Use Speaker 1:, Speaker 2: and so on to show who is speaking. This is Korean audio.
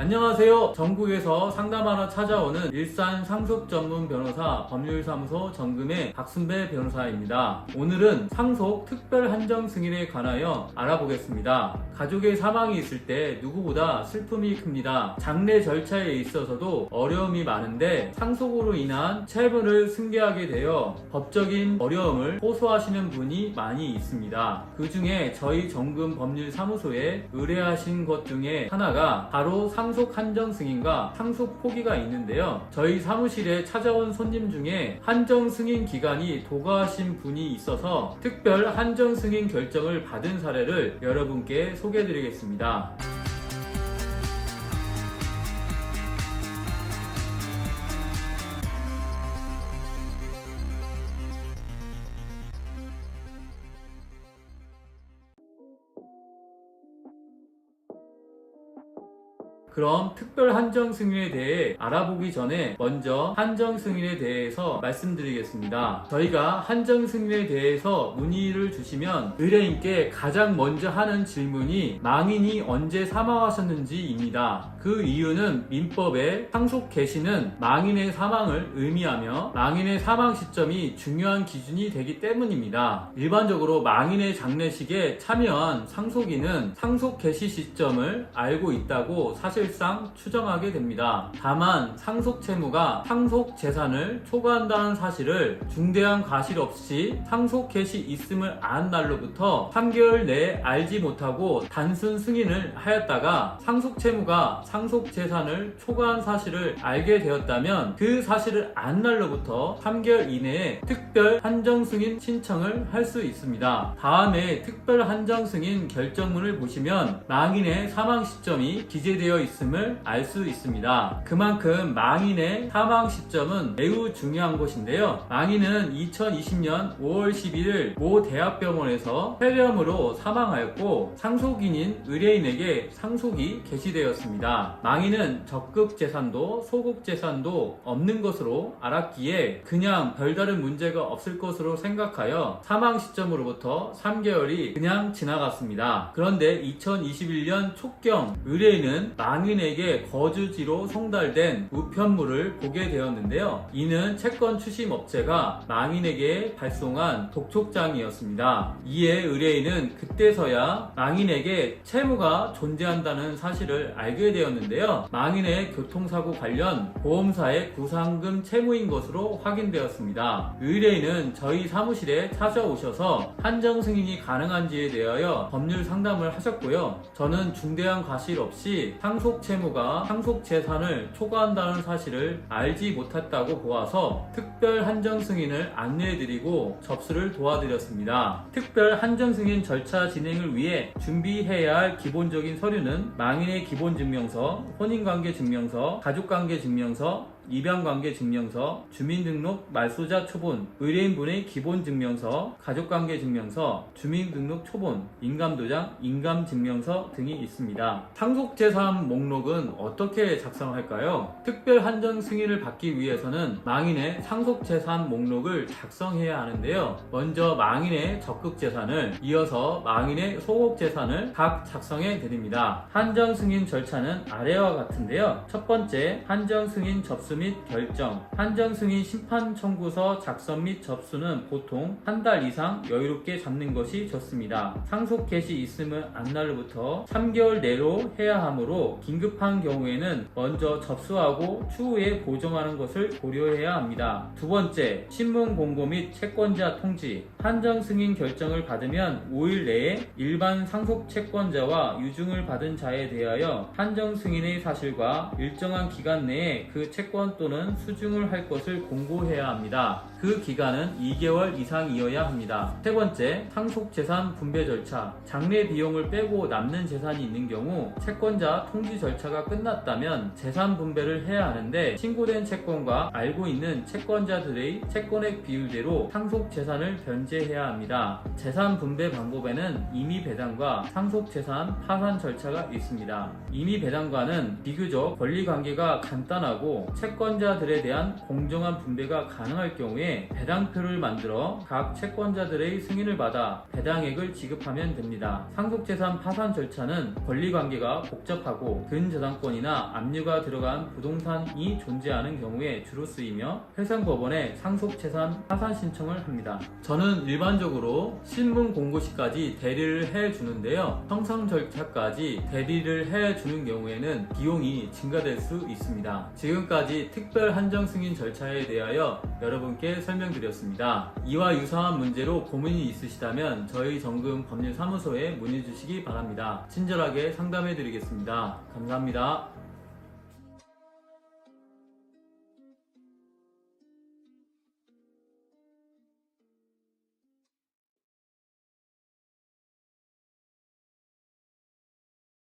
Speaker 1: 안녕하세요. 전국에서 상담하러 찾아오는 일산 상속 전문 변호사 법률사무소 정금의 박순배 변호사입니다. 오늘은 상속 특별 한정 승인에 관하여 알아보겠습니다. 가족의 사망이 있을 때 누구보다 슬픔이 큽니다. 장례 절차에 있어서도 어려움이 많은데 상속으로 인한 채분을 승계하게 되어 법적인 어려움을 호소하시는 분이 많이 있습니다. 그 중에 저희 정금 법률사무소에 의뢰하신 것 중에 하나가 바로 상속 한정 승인과 상속 포기가 있는데요. 저희 사무실에 찾아온 손님 중에 한정 승인 기간이 도가하신 분이 있어서 특별 한정 승인 결정을 받은 사례를 여러분께 소개해 드리겠습니다. 그럼 특별 한정 승인에 대해 알아보기 전에 먼저 한정 승인에 대해서 말씀드리겠습니다. 저희가 한정 승인에 대해서 문의를 주시면 의뢰인께 가장 먼저 하는 질문이 망인이 언제 사망하셨는지입니다. 그 이유는 민법에 상속 개시는 망인의 사망을 의미하며 망인의 사망 시점이 중요한 기준이 되기 때문입니다. 일반적으로 망인의 장례식에 참여한 상속인은 상속 개시 시점을 알고 있다고 사실상 추정하게 됩니다. 다만 상속 채무가 상속 재산을 초과한다는 사실을 중대한 과실 없이 상속 개시 있음을 안 날로부터 3개월 내에 알지 못하고 단순 승인을 하였다가 상속 채무가 상속 재산을 초과한 사실을 알게 되었다면 그 사실을 안 날로부터 3개월 이내에 특별 한정 승인 신청을 할 수 있습니다. 다음에 특별 한정 승인 결정문을 보시면 망인의 사망 시점이 기재되어 있음을 알 수 있습니다. 그만큼 망인의 사망 시점은 매우 중요한 것인데요. 망인은 2020년 5월 11일 모 대학병원에서 폐렴으로 사망하였고 상속인인 의뢰인에게 상속이 개시되었습니다. 망인은 적극 재산도 소극 재산도 없는 것으로 알았기에 그냥 별다른 문제가 없을 것으로 생각하여 사망 시점으로부터 3개월이 그냥 지나갔습니다. 그런데 2021년 촉경 의뢰인은 망인에게 거주지로 송달된 우편물을 보게 되었는데요. 이는 채권 추심 업체가 망인에게 발송한 독촉장이었습니다. 이에 의뢰인은 그때서야 망인에게 채무가 존재한다는 사실을 알게 되었는데요. 망인의 교통사고 관련 보험사의 구상금 채무인 것으로 확인되었습니다. 의뢰인은 저희 사무실에 찾아오셔서 한정 승인이 가능한지에 대하여 법률 상담을 하셨고요. 저는 중대한 과실 없이 상속 채무가 상속 재산을 초과한다는 사실을 알지 못했다고 보아서 특별 한정 승인을 안내해드리고 접수를 도와드렸습니다. 특별 한정 승인 절차 진행을 위해 준비해야 할 기본적인 서류는 망인의 기본 증명서, 혼인관계 증명서, 가족관계 증명서, 입양관계 증명서, 주민등록 말소자 초본, 의뢰인분의 기본 증명서, 가족관계 증명서, 주민등록 초본, 인감도장, 인감증명서 등이 있습니다. 상속재산 목록은 어떻게 작성할까요? 특별 한정 승인을 받기 위해서는 망인의 상속재산 목록을 작성해야 하는데요. 먼저 망인의 적극재산을 이어서 망인의 소극재산을 각 작성해 드립니다. 한정 승인 절차는 아래와 같은데요. 첫 번째, 한정 승인 접수 및 결정, 한정 승인 심판 청구서 작성 및 접수는 보통 한 달 이상 여유롭게 잡는 것이 좋습니다. 상속 개시 있음은 안날로부터 3개월 내로 해야 하므로 긴급한 경우에는 먼저 접수하고 추후에 보정하는 것을 고려해야 합니다. 두 번째, 신문 공고 및 채권자 통지, 한정 승인 결정을 받으면 5일 내에 일반 상속 채권자와 유증을 받은 자에 대하여 한정 승인의 사실과 일정한 기간 내에 그 채권 또는 수증을 할 것을 공고해야 합니다. 그 기간은 2개월 이상이어야 합니다. 세 번째, 상속 재산 분배 절차. 장례 비용을 빼고 남는 재산이 있는 경우 채권자 통지 절차가 끝났다면 재산 분배를 해야 하는데 신고된 채권과 알고 있는 채권자들의 채권액 비율대로 상속 재산을 변제해야 합니다. 재산 분배 방법에는 임의 배당과 상속 재산 파산 절차가 있습니다. 임의 배당과는 비교적 권리 관계가 간단하고 채권 채권자들에 대한 공정한 분배가 가능할 경우에 배당표를 만들어 각 채권자들의 승인을 받아 배당액을 지급하면 됩니다. 상속재산 파산 절차는 권리관계가 복잡하고 근저당권이나 압류가 들어간 부동산이 존재하는 경우에 주로 쓰이며 해상법원에 상속재산 파산 신청을 합니다. 저는 일반적으로 신문 공고 시까지 대리를 해주는데요. 형상 절차까지 대리를 해주는 경우에는 비용이 증가될 수 있습니다. 특별 한정 승인 절차에 대하여 여러분께 설명드렸습니다. 이와 유사한 문제로 고민이 있으시다면 저희 정금 법률사무소에 문의 주시기 바랍니다. 친절하게 상담해 드리겠습니다. 감사합니다.